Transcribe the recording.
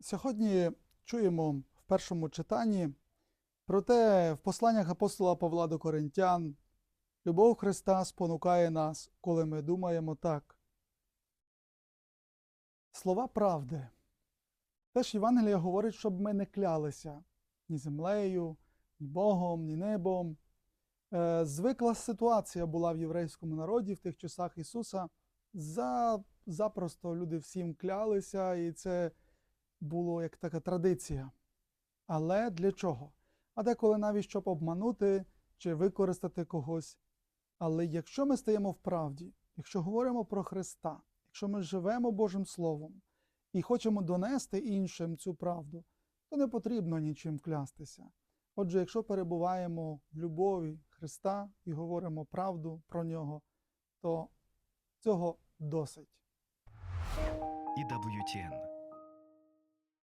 Сьогодні чуємо в першому читанні про те, в посланнях апостола Павла до Коринтян, любов Христа спонукає нас, коли ми думаємо так. Слова правди. Теж Євангелія говорить, щоб ми не клялися ні землею, ні Богом, ні небом. Е, Звикла ситуація була в єврейському народі в тих часах Ісуса. За, запросто люди всім клялися, і це було як така традиція. Але для чого? А деколи навіть щоб обманути чи використати когось. Але якщо ми стаємо в правді, якщо говоримо про Христа, якщо ми живемо Божим Словом і хочемо донести іншим цю правду, то не потрібно нічим клястися. Отже, якщо перебуваємо в любові Христа і говоримо правду про нього, то цього досить. EWTN